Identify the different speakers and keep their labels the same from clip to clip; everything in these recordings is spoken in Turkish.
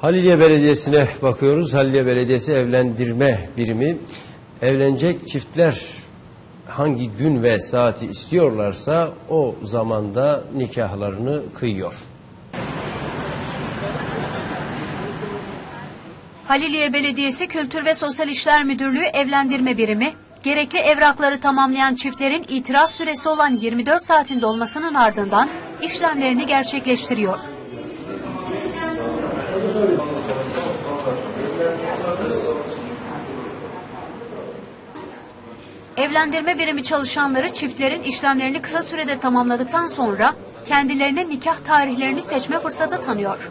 Speaker 1: Haliliye Belediyesi'ne bakıyoruz. Haliliye Belediyesi evlendirme birimi evlenecek çiftler hangi gün ve saati istiyorlarsa o zamanda nikahlarını kıyıyor.
Speaker 2: Haliliye Belediyesi Kültür ve Sosyal İşler Müdürlüğü Evlendirme Birimi, gerekli evrakları tamamlayan çiftlerin itiraz süresi olan 24 saatin dolmasının ardından işlemlerini gerçekleştiriyor. Evlendirme birimi çalışanları çiftlerin işlemlerini kısa sürede tamamladıktan sonra kendilerine nikah tarihlerini seçme fırsatı tanıyor.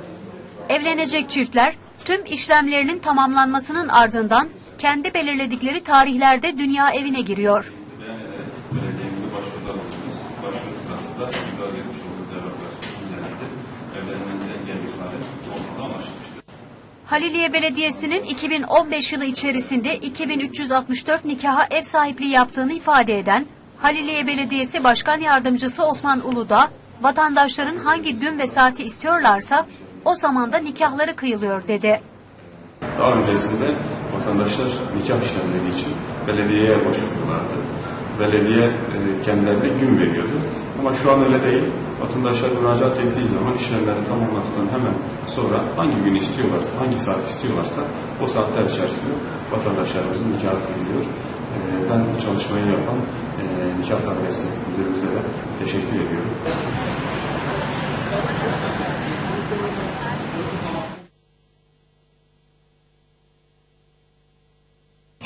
Speaker 2: Evlenecek çiftler tüm işlemlerinin tamamlanmasının ardından kendi belirledikleri tarihlerde dünya evine giriyor. Haliliye Belediyesi'nin 2015 yılı içerisinde 2364 nikaha ev sahipliği yaptığını ifade eden Haliliye Belediyesi Başkan Yardımcısı Osman Uludağ, vatandaşların hangi gün ve saati istiyorlarsa o zamanda nikahları kıyılıyor dedi.
Speaker 3: Daha öncesinde vatandaşlar nikah işlemleri için belediyeye başvuruyorlardı. Belediye e, kendilerine gün veriyordu. Ama şu an öyle değil. Vatandaşlar müracaat ettiği zaman işlemlerini tamamladıktan hemen sonra hangi gün istiyorlarsa, hangi saat istiyorlarsa o saatler içerisinde vatandaşlarımızın nikahı kıyılıyor. E, ben bu çalışmayı yapan e, nikah dairesi müdürümüze de teşekkür ediyorum.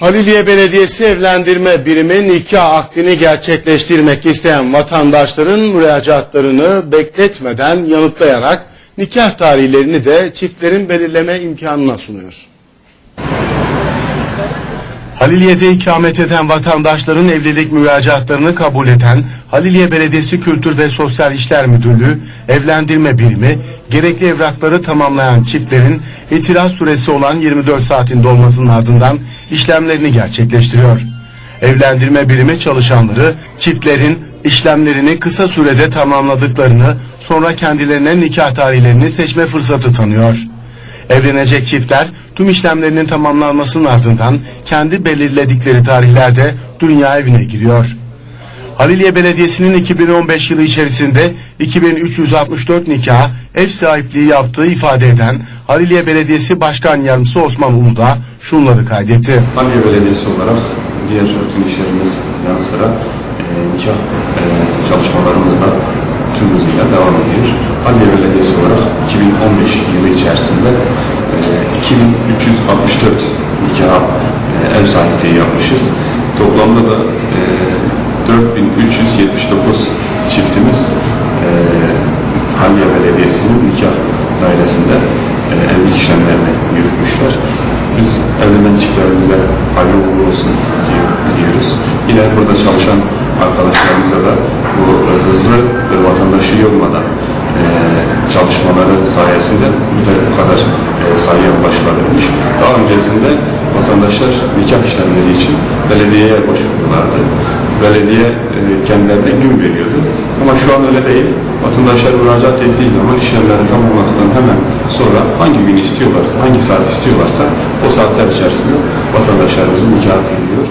Speaker 4: Haliliye Belediyesi evlendirme birimi nikah akdini gerçekleştirmek isteyen vatandaşların müracaatlarını bekletmeden yanıtlayarak nikah tarihlerini de çiftlerin belirleme imkanına sunuyor. Haliliye'de ikamet eden vatandaşların evlilik müracaatlarını kabul eden Haliliye Belediyesi Kültür ve Sosyal İşler Müdürlüğü evlendirme birimi gerekli evrakları tamamlayan çiftlerin itiraz süresi olan 24 saatin dolmasının ardından işlemlerini gerçekleştiriyor. Evlendirme birimi çalışanları çiftlerin işlemlerini kısa sürede tamamladıklarını sonra kendilerine nikah tarihlerini seçme fırsatı tanıyor. Evlenecek çiftler tüm işlemlerinin tamamlanmasının ardından kendi belirledikleri tarihlerde dünya evine giriyor. Haliliye Belediyesi'nin 2015 yılı içerisinde 2364 nikah ev sahipliği yaptığı ifade eden Haliliye Belediyesi Başkan Yardımcısı Osman Uludağ şunları kaydetti.
Speaker 3: Haliye Belediyesi olarak diğer tüm işlerimiz yanı sıra e, nikah e, çalışmalarımız da tüm hızıyla devam ediyor. Haliye Belediyesi olarak 2015 yılı içerisinde 2364 nikah e, ev sahipliği yapmışız. Toplamda da e, 4379 çiftimiz e, Haliye Belediyesi'nin nikah dairesinde e, evlilik işlemlerini yürütmüşler. Biz evlenen çiftlerimize hayırlı uğurlu olsun diye diliyoruz. Yine burada çalışan arkadaşlarımıza da bu e, hızlı vatandaşı yormadan e, çalışmaları sayesinde bu da- bu kadar e, sayıya ulaşılabilmiş. Öncesinde vatandaşlar nikah işlemleri için belediyeye başvuruyorlardı. Belediye e, kendilerine gün veriyordu. Ama şu an öyle değil. Vatandaşlar müracaat ettiği zaman işlemlerini tamamladıktan hemen sonra hangi gün istiyorlarsa, hangi saat istiyorlarsa o saatler içerisinde vatandaşlarımızın nikahı kıyılıyor.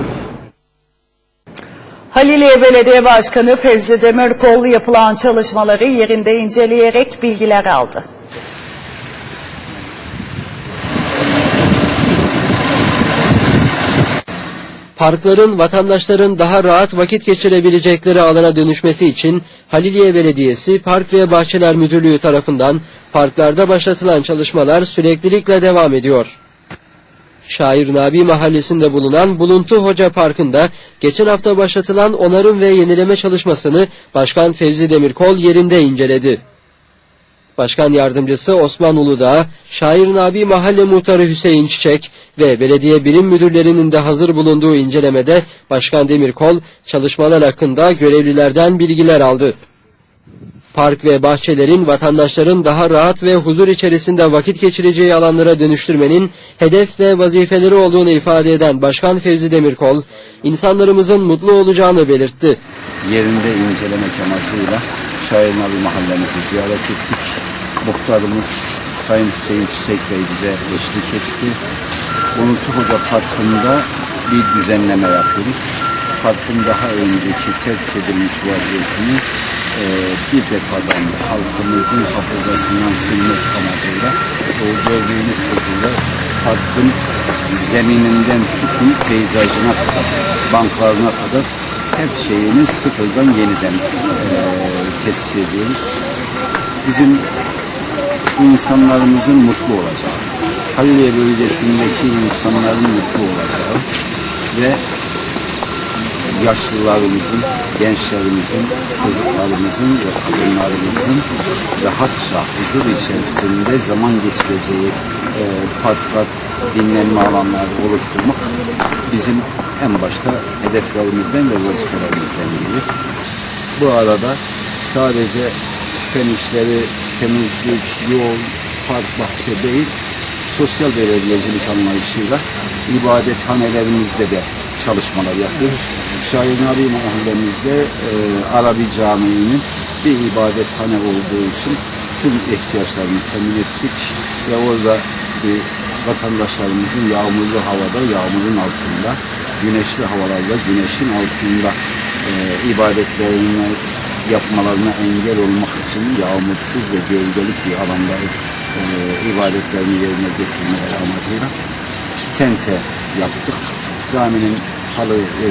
Speaker 5: Haliliye Belediye Başkanı Fevzi Demirkol yapılan çalışmaları yerinde inceleyerek bilgiler aldı.
Speaker 6: Parkların vatandaşların daha rahat vakit geçirebilecekleri alana dönüşmesi için Haliliye Belediyesi Park ve Bahçeler Müdürlüğü tarafından parklarda başlatılan çalışmalar süreklilikle devam ediyor. Şair Nabi Mahallesi'nde bulunan Buluntu Hoca Parkı'nda geçen hafta başlatılan onarım ve yenileme çalışmasını Başkan Fevzi Demirkol yerinde inceledi. Başkan Yardımcısı Osman Uludağ, Şair Nabi Mahalle Muhtarı Hüseyin Çiçek ve belediye birim müdürlerinin de hazır bulunduğu incelemede Başkan Demirkol çalışmalar hakkında görevlilerden bilgiler aldı. Park ve bahçelerin vatandaşların daha rahat ve huzur içerisinde vakit geçireceği alanlara dönüştürmenin hedef ve vazifeleri olduğunu ifade eden Başkan Fevzi Demirkol, insanlarımızın mutlu olacağını belirtti.
Speaker 7: yerinde incelemek amacıyla Şair Nabi Mahallemizi ziyaret ettik. Muhtarımız Sayın Hüseyin Çiçek Bey bize eşlik etti. Unuttu Hoca Parkı'nda bir düzenleme yapıyoruz. Parkın daha önceki terk edilmiş vaziyetini e, bir defadan halkımızın hafızasından silmek amacıyla o gördüğünüz şekilde parkın zemininden tutun peyzajına kadar, banklarına kadar her şeyini sıfırdan yeniden e, tesis ediyoruz. Bizim insanlarımızın mutlu olacağı, Halliye bölgesindeki insanların mutlu olacağı ve yaşlılarımızın, gençlerimizin, çocuklarımızın ve kadınlarımızın rahatça huzur içerisinde zaman geçireceği e, parklar, dinlenme alanları oluşturmak bizim en başta hedeflerimizden ve vazifelerimizden biri. Bu arada sadece fen işleri, temizlik, yol, park, bahçe değil, sosyal belediyecilik anlayışıyla ibadethanelerimizde de çalışmalar yapıyoruz. Şahin Nabi mahallemizde e, Arabi Camii'nin bir ibadethane olduğu için tüm ihtiyaçlarını temin ettik ve orada bir vatandaşlarımızın yağmurlu havada, yağmurun altında, güneşli havalarda, güneşin altında e, ibadetlerini yapmalarına engel olmak için yağmursuz ve gölgelik bir alanda e, ibadetlerini yerine getirmeleri amacıyla tente yaptık. Caminin halı e,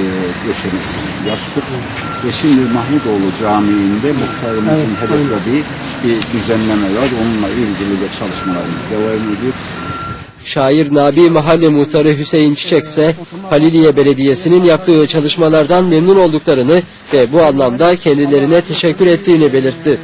Speaker 7: döşemesini yaptık. Ve şimdi Mahmudoğlu Camii'nde muhtarımızın hedeflediği bir düzenleme var. Onunla ilgili de çalışmalarımız devam ediyor.
Speaker 6: Şair Nabi Mahalle Muhtarı Hüseyin Çiçek ise Haliliye Belediyesi'nin yaptığı çalışmalardan memnun olduklarını ve bu anlamda kendilerine teşekkür ettiğini belirtti.